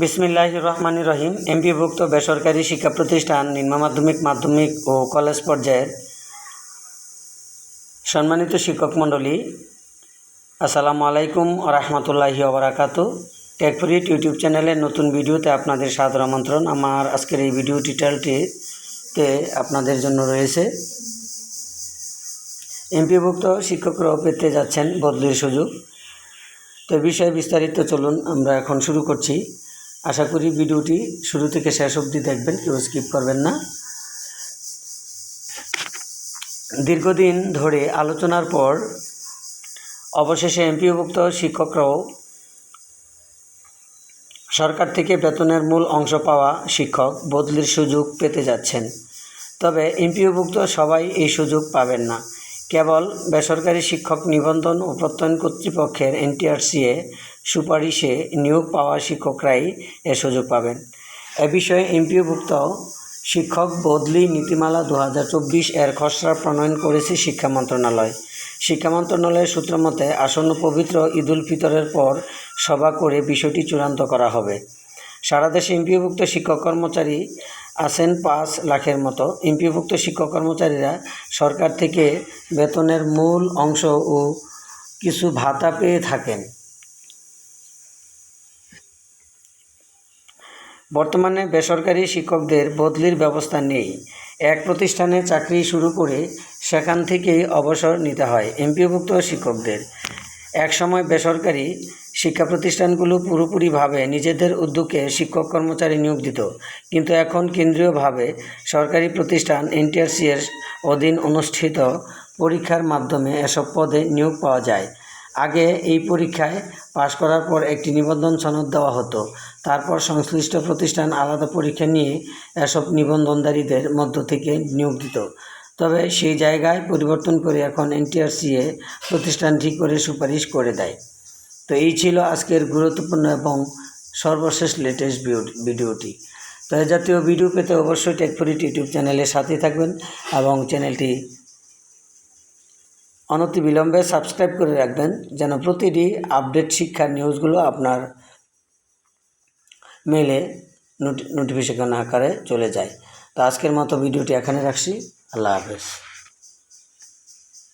বিসমিল্লাহ রহমান রহিম, এমপিভুক্ত বেসরকারি শিক্ষা প্রতিষ্ঠান নিম্ন মাধ্যমিক মাধ্যমিক ও কলেজ পর্যায়ের সম্মানিত শিক্ষক মণ্ডলী, আসসালামু আলাইকুম রহমতুল্লাহি ওবরাকাত টেকফ্রিট ইউটিউব চ্যানেলের নতুন ভিডিওতে আপনাদের সাদর আমন্ত্রণ। আমার আজকের এই ভিডিও টিটেলটিতে আপনাদের জন্য রয়েছে। এমপিভুক্ত শিক্ষকরাও পেতে যাচ্ছেন বদলির সুযোগ। তো বিষয়ে বিস্তারিত চলুন, আমরা এখন শুরু করছি। আশা করি ভিডিওটি শুরু থেকে শেষ অবধি দেখবেন, কেউ স্কিপ করবেন না। দীর্ঘদিন ধরে আলোচনার পর অবশেষে এমপিওভুক্ত শিক্ষকরাও সরকার থেকে বেতনের মূল অংশ পাওয়া শিক্ষক বদলির সুযোগ পেতে যাচ্ছেন। তবে এমপিওভুক্ত সবাই এই সুযোগ পাবেন না। কেবল বেসরকারি শিক্ষক নিবন্ধন ও প্রত্যয়ন কর্তৃপক্ষের এনটিআরসিএ সুপারিশে নিয়োগ পাওয়া শিক্ষকরাই এ সুযোগ পাবেন। এ বিষয়ে এমপিওভুক্ত শিক্ষক বদলি নীতিমালা দু হাজার চব্বিশ এর খসড়া প্রণয়ন করেছে শিক্ষা মন্ত্রণালয়। শিক্ষা মন্ত্রণালয়ের সূত্র মতে, আসন্ন পবিত্র ঈদুল ফিতরের পর সভা করে বিষয়টি চূড়ান্ত করা হবে। সারা দেশে এমপিওভুক্ত শিক্ষক কর্মচারী আছেন পাঁচ লাখের মতো। এমপিওভুক্ত শিক্ষক কর্মচারীরা সরকার থেকে বেতনের মূল অংশ ও কিছু ভাতা পেয়ে থাকেন। বর্তমানে বেসরকারি শিক্ষকদের বদলির ব্যবস্থা নেই। এক প্রতিষ্ঠানে চাকরি শুরু করে সেখান থেকেই অবসর নিতে হয় এমপিওভুক্ত শিক্ষকদের। একসময় বেসরকারি শিক্ষা প্রতিষ্ঠানগুলো পুরোপুরিভাবে নিজেদের উদ্যোগে শিক্ষক কর্মচারী নিয়োগ দিত। কিন্তু এখন কেন্দ্রীয়ভাবে সরকারি প্রতিষ্ঠান এনটিআরসি এর অধীন অনুষ্ঠিত পরীক্ষার মাধ্যমে এসব পদে নিয়োগ পাওয়া যায়। আগে এই পরীক্ষায় পাশ করার পর একটি নিবন্ধন সনদ দেওয়া হতো। তারপর সংশ্লিষ্ট প্রতিষ্ঠান আলাদা পরীক্ষা নিয়ে এসব নিবন্ধনধারীদের মধ্য থেকে নিয়োগ দিত। তবে সেই জায়গায় পরিবর্তন করে এখন এনটিআরসিএ প্রতিষ্ঠানটি করে সুপারিশ করে দেয়। তো এই ছিল আজকের গুরুত্বপূর্ণ এবং সর্বশেষ লেটেস্ট ভিডিওটি। তো এ জাতীয় ভিডিও পেতে অবশ্যই টেকফরিট ইউটিউব চ্যানেলের সাথেই থাকবেন এবং চ্যানেলটি অনতি বিলম্বে সাবস্ক্রাইব করে রাখবেন যেন প্রতিটি আপডেট শিক্ষার নিউজগুলো আপনার মেলে নোটিফিকেশন আকারে চলে যায়। তো আজকের মতো ভিডিওটি এখানে রাখছি। আল্লাহ হাফেজ।